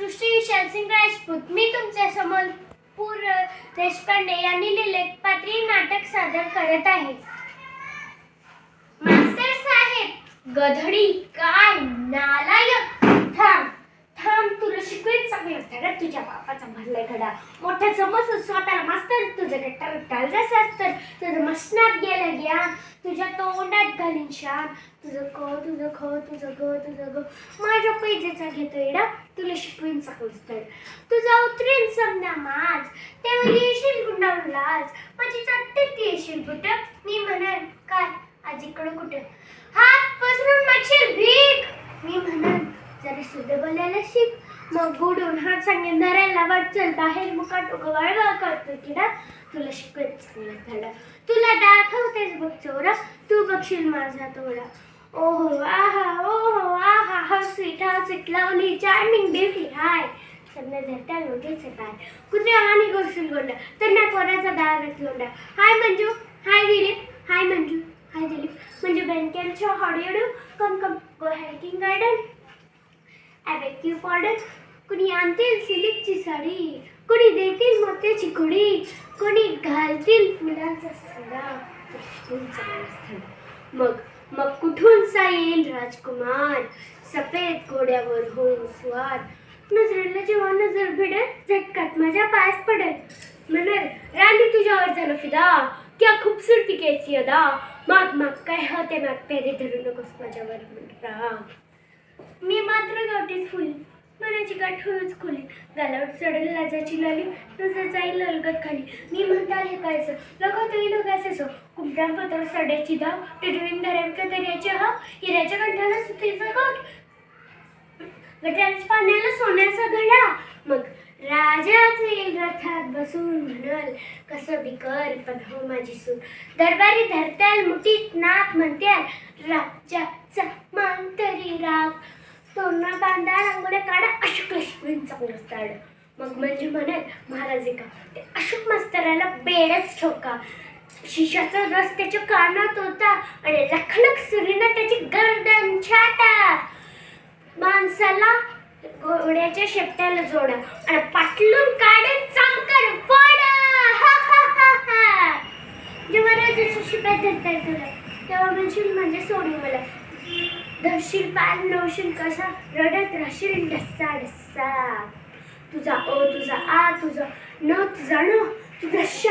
सृष्टी विशालसिंग राजपूत. मी तुमच्यासमोर पूर देशपांडे यांनी लिहिले पात्री नाटक सादर करत आहे. मास्टर साहेब गधडी काय नालायक थांब पण तुला शिकवेन चांगलं धडा तुझ्या बापाचा भरलाय घडा मोठ्या समज स्वतःला मास्तर तुझं गट्टार टाळजास असतं. तुझं मसनात गेलं घ्या तुझ्या तोंडात घालीन शान. तुझं क तुझं ख तुझं ग तुझं ग. माझ्या पैजेचा घेतो एडा तुला शिकवीन चांगलं तर. तुझा उतरेन समजा माज. तेव्हा येशील गुंडाळून लाज. माझी चट्टीत येशील कुठं मी म्हणाल काय? आज इकडं कुठं? हात पसरून मागशील भीक. सुद्धा बोलायला शिक. मग बुडून हात सांगेन धरायला वाटचल बाहेर मुकाट उगवाळवा करतो किडा. तुला शिकत चांगलं धडा. तुला दाखवतेस बघ चोरा. तू बघशील माझा तोडा. ओहो आहा ओहो आहा हा स्वीट हा स्वीट लवली चार्मिंग ब्युटी हाय सगळं धरत्या लोटेच काय? कुत्र्या आणि गोष्टी गोंडा तर ना कोणाचा दारात लोंडा. हाय मंजू हाय दिलीप हाय मंजू हाय दिलीप. म्हणजे बँकेच्या हॉडिओडू ॲबेक्यू पॉडर कुणी आणतील सिल्कची साडी कुणी देतील मोत्याची कुडी कुणी घालतील फुलांचा सडा मग मग कुठून सा येईल राजकुमार? सफेद घोड्यावर होऊन स्वार. नजरेला जेव्हा नजर भिडेल झटकात माझ्या पायास पडेल. म्हणाल राणी तुझ्यावर झालं फिदा. क्या खूबसूरती कैसी अदा. माग माग काय होते माग पेरे धरू नकोस माझ्यावर राग. मी मात्र गावठीच फुली. मनाची गाठ हळूच खुली गालावर चढेल लाजाची लाली. नजर जाईल अलगत खाली. मी म्हणता हे कायचं लगत येईल गायचं कुंपड्या पत्र सड्याची धाव. टिटवीन धऱ्यांका दर्याची हाव. हिऱ्याच्या कंठाला सुतीचा गट गटाच्या पाण्याला सोन्याचा घडा मग राजाचे रथात बसून म्हणाल कसं बिकर पण हो माझी सून दरबारी धरत्याल मुठीत नाक म्हणत्याल राजाचा मान तरी राग तोरणा बांधा रांगोळ्या काढा अशोक लक्ष्मीन चांगलं मग म्हणजे म्हणाल महाराज का ते अशोक मास्तराला बेडच ठोका. शिशाचा रस त्याच्या कानात होता आणि लखलख सुरीनं त्याची गर्दन छाटा. माणसाला घोड्याच्या शेपट्याला जोडा आणि पाटलून काढून चांकर फोडा. हा, हा, हा, हा. जेव्हा राजाच्या शिप्यात धरता तुला. तेव्हा म्हणशील म्हणजे सोडू मला. धरशील पाल नवशील कसा रडत राहशील? डस्सा डस्सा. तुझा ओ तुझा आ तुझा न तुझा न तुझा श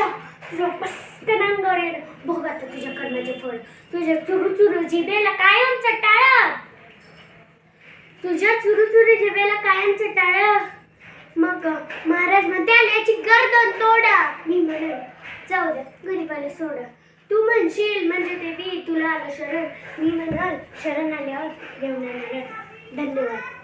तुझा पस्त नांगर येणं भोग आता तुझ्या कर्माचे फळ. तुझ्या चुरू चुरू जिभेला कायम चटाळ तुझ्या चुरू चुरू जिभेला कायम चटाळ मग महाराज म्हणते आल्याची गर्दन तोडा. मी म्हणेन जाऊ द्या गरीबाला सोडा. तू म्हणशील म्हणजे देवी तुला आलं शरण. मी म्हणाल शरण आल्यावर घेऊन येणार धन्यवाद.